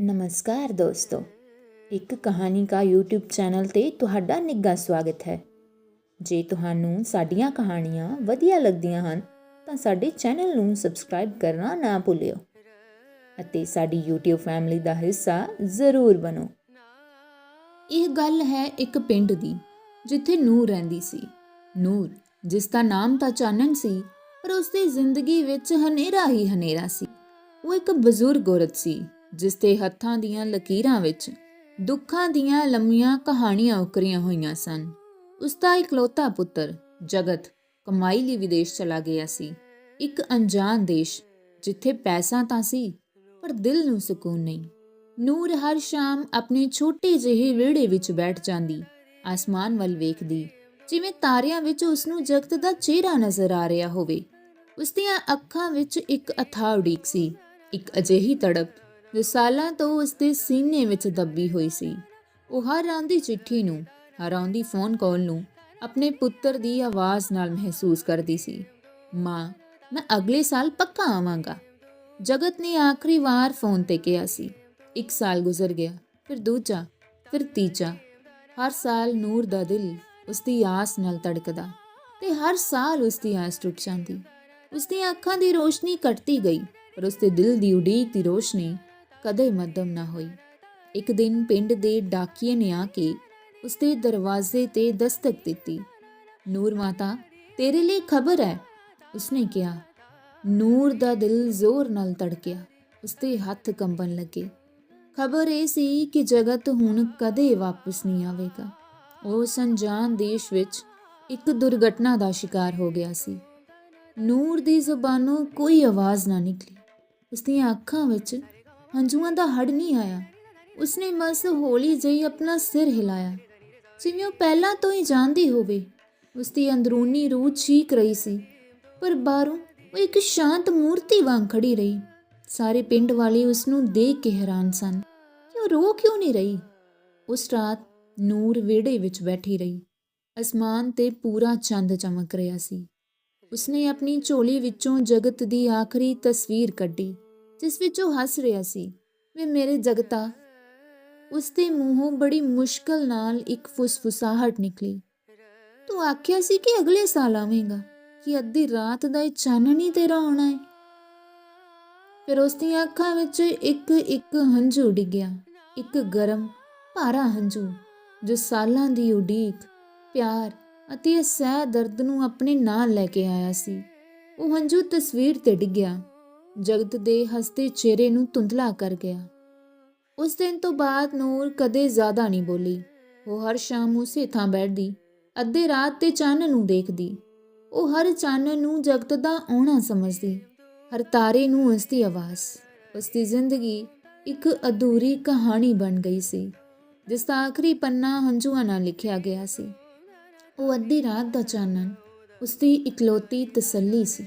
ਨਮਸਕਾਰ ਦੋਸਤੋ। ਇੱਕ ਕਹਾਣੀ ਕਾ YouTube ਚੈਨਲ ਤੇ ਤੁਹਾਡਾ ਨਿੱਘਾ ਸਵਾਗਤ ਹੈ। ਜੇ ਤੁਹਾਨੂੰ ਸਾਡੀਆਂ ਕਹਾਣੀਆਂ ਵਧੀਆ ਲੱਗਦੀਆਂ ਹਨ, ਤਾਂ ਸਾਡੇ ਚੈਨਲ ਨੂੰ ਸਬਸਕ੍ਰਾਈਬ ਕਰਨਾ ਨਾ ਭੁੱਲਿਓ ਅਤੇ ਸਾਡੀ YouTube ਫੈਮਿਲੀ ਦਾ ਹਿੱਸਾ ਜ਼ਰੂਰ ਬਣੋ। ਇਹ ਗੱਲ ਹੈ ਇੱਕ ਪਿੰਡ ਦੀ, ਜਿੱਥੇ ਨੂਰ ਰਹਿੰਦੀ ਸੀ। ਨੂਰ, ਜਿਸ ਦਾ ਨਾਮ ਤਾਂ ਚਾਨਣ ਸੀ, ਪਰ ਉਸ ਦੀ ਜ਼ਿੰਦਗੀ ਵਿੱਚ ਹਨੇਰਾ ਹੀ ਹਨੇਰਾ ਸੀ। ਉਹ ਇੱਕ ਬਜ਼ੁਰਗ ਔਰਤ ਸੀ। ਜਿਸ ਦੇ ਹੱਥਾਂ ਦੀਆਂ ਲਕੀਰਾਂ ਵਿੱਚ ਦੁੱਖਾਂ ਦੀਆਂ ਲੰਮੀਆਂ ਕਹਾਣੀਆਂ ਉਕਰੀਆਂ ਹੋਈਆਂ ਸਨ। ਉਸ ਦਾ ਇਕਲੌਤਾ ਪੁੱਤਰ ਜਗਤ ਕਮਾਈ ਲਈ ਵਿਦੇਸ਼ ਚਲਾ ਗਿਆ ਸੀ। ਇੱਕ ਅਣਜਾਣ ਦੇਸ਼, ਜਿੱਥੇ ਪੈਸਾ ਤਾਂ ਸੀ, ਪਰ ਦਿਲ ਨੂੰ ਸਕੂਨ ਨਹੀਂ। ਨੂਰ ਹਰ ਸ਼ਾਮ ਆਪਣੇ ਛੋਟੇ ਜਿਹੇ ਵਿਹੜੇ ਵਿੱਚ ਬੈਠ ਜਾਂਦੀ, ਆਸਮਾਨ ਵੱਲ ਵੇਖਦੀ, ਜਿਵੇਂ ਤਾਰਿਆਂ ਵਿੱਚ ਉਸ ਨੂੰ ਜਗਤ ਦਾ ਚਿਹਰਾ ਨਜ਼ਰ ਆ ਰਿਹਾ ਹੋਵੇ। ਉਸ ਦੀਆਂ ਅੱਖਾਂ ਵਿੱਚ ਇੱਕ ਅਥਾਹ ਉਡੀਕ ਸੀ, ਇੱਕ ਅਜਿਹੀ ਤੜਪ ਜੋ ਤੋਂ ਉਸ ਦੇ ਸੀਨੇ ਵਿੱਚ ਦੱਬੀ ਹੋਈ ਸੀ। ਉਹ ਹਰ ਆਉਂਦੀ ਚਿੱਠੀ ਨੂੰ, ਹਰ ਆਉਂਦੀ ਫੋਨ ਕਾਲ ਨੂੰ ਆਪਣੇ ਪੁੱਤਰ ਦੀ ਆਵਾਜ਼ ਨਾਲ ਮਹਿਸੂਸ ਕਰਦੀ ਸੀ। ਮਾਂ, ਮੈਂ ਅਗਲੇ ਸਾਲ ਪੱਕਾ ਆਵਾਂਗਾ। ਜਗਤ ਨੇ ਆਖਰੀ ਵਾਰ ਫੋਨ ਤੇ ਕਿਹਾ ਸੀ। ਇੱਕ ਸਾਲ ਗੁਜ਼ਰ ਗਿਆ, ਫਿਰ ਦੂਜਾ, ਫਿਰ ਤੀਜਾ। ਹਰ ਸਾਲ ਨੂਰ ਦਾ ਦਿਲ ਉਸ ਦੀ ਆਸ ਨਾਲ ਤੜਕਦਾ ਤੇ ਹਰ ਸਾਲ ਉਸ ਦੀ ਆਸ ਟੁੱਟ ਜਾਂਦੀ। ਉਸ ਦੀਆਂ ਅੱਖਾਂ ਦੀ ਰੋਸ਼ਨੀ ਘਟਦੀ ਗਈ, ਪਰ ਉਸ ਦੇ ਦਿਲ ਦੀ ਉਡੀਕ ਦੀ ਰੋਸ਼ਨੀ ਕਦੇ ਮੱਧਮ ਨਾ ਹੋਈ। ਇੱਕ ਦਿਨ ਪਿੰਡ ਦੇ ਡਾਕੀਏ ਨੇ ਆ ਕੇ ਉਸਦੇ ਦਰਵਾਜ਼ੇ ਤੇ ਦਸਤਕ ਦਿੱਤੀ। ਨੂਰ ਮਾਤਾ, ਤੇਰੇ ਲਈ ਖਬਰ ਹੈ? ਉਸਨੇ ਕਿਹਾ। ਨੂਰ ਦਾ ਦਿਲ ਜ਼ੋਰ ਨਾਲ ਤੜਕਿਆ ਉਸ ਹੱਥ ਕੰਬਣ ਲੱਗੇ। ਖਬਰ ਇਹ ਸੀ ਕਿ ਜਗਤ ਹੁਣ ਕਦੇ ਵਾਪਸ ਨਹੀਂ ਆਵੇਗਾ। ਉਹ ਸੰਜਾਨ ਦੇਸ਼ ਵਿੱਚ ਇੱਕ ਦੁਰਘਟਨਾ ਦਾ ਸ਼ਿਕਾਰ ਹੋ ਗਿਆ ਸੀ। ਨੂਰ ਦੀ ਜ਼ੁਬਾਨੋਂ ਕੋਈ ਆਵਾਜ਼ ਨਾ ਨਿਕਲੀ। ਉਸ ਦੀਆਂ ਅੱਖਾਂ ਵਿੱਚ ਹੰਝੂਆਂ ਦਾ ਹੜ ਨਹੀਂ ਆਇਆ। ਉਸਨੇ ਬਸ ਹੌਲੀ ਜਿਹੀ ਆਪਣਾ ਸਿਰ ਹਿਲਾਇਆ। ਜਿਵੇਂ ਉਹ ਪਹਿਲਾਂ ਤੋਂ ਹੀ ਜਾਣਦੀ ਹੋਵੇ ਉਸ ਅੰਦਰੂਨੀ ਰੂਹ ਚੀਕ ਰਹੀ ਸੀ, ਪਰ ਬਾਹਰੋਂ ਉਹ ਇੱਕ ਸ਼ਾਂਤ ਮੂਰਤੀ ਵਾਂਗ ਖੜੀ ਰਹੀ। ਸਾਰੇ ਪਿੰਡ ਵਾਲੇ ਉਸ ਨੂੰ ਦੇਖ ਕੇ ਹੈਰਾਨ ਸਨ ਕਿ ਉਹ ਰੋ ਕਿਉਂ ਨਹੀਂ ਰਹੀ। ਉਸ ਰਾਤ ਨੂਰ ਵਿਹੜੇ ਵਿੱਚ ਬੈਠੀ ਰਹੀ। ਅਸਮਾਨ ਤੇ ਪੂਰਾ ਚੰਦ ਚਮਕ ਰਿਹਾ ਸੀ। ਉਸਨੇ ਆਪਣੀ ਝੋਲੀ ਵਿੱਚੋਂ ਜਗਤ ਦੀ ਆਖਰੀ ਤਸਵੀਰ ਕੱਢੀ। ਜਿਸ ਵਿੱਚ ਉਹ ਹੱਸ ਰਿਹਾ ਸੀ। ਵੇ ਮੇਰੇ ਜਗਤਾ ਉਸ ਦੇ ਮੂੰਹੋਂ ਬੜੀ ਮੁਸ਼ਕਲ ਨਾਲ ਇੱਕ ਫੁਸਫੁਸਾਹਟ ਨਿਕਲੀ। ਤੂੰ ਆਖਿਆ ਸੀ ਕਿ ਅਗਲੇ ਸਾਲ ਆਵੇਂਗਾ, ਕਿ ਅੱਧੀ ਰਾਤ ਦਾ ਇਹ ਚਾਨਣ ਤੇਰਾ ਆਉਣਾ ਹੈ ਫਿਰ ਉਸ ਦੀਆਂ ਅੱਖਾਂ ਵਿੱਚ ਇੱਕ ਇੱਕ ਹੰਝੂ ਡਿੱਗਿਆ ਇੱਕ ਗਰਮ, ਭਾਰਾ ਹੰਝੂ, ਜੋ ਸਾਲਾਂ ਦੀ ਉਡੀਕ, ਪਿਆਰ ਅਤੇ ਅਸਹਿ ਦਰਦ ਨੂੰ ਆਪਣੇ ਨਾਲ ਲੈ ਕੇ ਆਇਆ ਸੀ। ਉਹ ਹੰਝੂ ਤਸਵੀਰ ਤੇ ਡਿੱਗਿਆ ਜਗਤ ਦੇ ਹਸਤੇ ਚਿਹਰੇ ਨੂੰ ਧੁੰਦਲਾ ਕਰ ਗਿਆ। ਉਸ ਦਿਨ ਤੋਂ ਬਾਅਦ ਨੂਰ ਕਦੇ ਜ਼ਿਆਦਾ ਨਹੀਂ ਬੋਲੀ। ਉਹ ਹਰ ਸ਼ਾਮ ਉਸੇ ਥਾਂ ਬੈਠਦੀ, ਅੱਧੇ ਰਾਤ ਤੇ ਚਾਨਣ ਨੂੰ ਦੇਖਦੀ। ਉਹ ਹਰ ਚਾਨਣ ਨੂੰ ਜਗਤ ਦਾ ਆਉਣਾ ਸਮਝਦੀ, ਹਰ ਤਾਰੇ ਨੂੰ ਉਸ ਦੀ ਆਵਾਜ਼। ਉਸ ਦੀ ਜ਼ਿੰਦਗੀ ਇੱਕ ਅਧੂਰੀ ਕਹਾਣੀ ਬਣ ਗਈ ਸੀ, ਜਿਸ ਦਾ ਆਖਰੀ ਪੰਨਾ ਹੰਝੂਆਂ ਨਾਲ ਲਿਖਿਆ ਗਿਆ ਸੀ। ਉਹ ਅੱਧੀ ਰਾਤ ਦਾ ਚਾਨਣ, ਉਸ ਦੀ ਇਕਲੌਤੀ ਤਸੱਲੀ ਸੀ।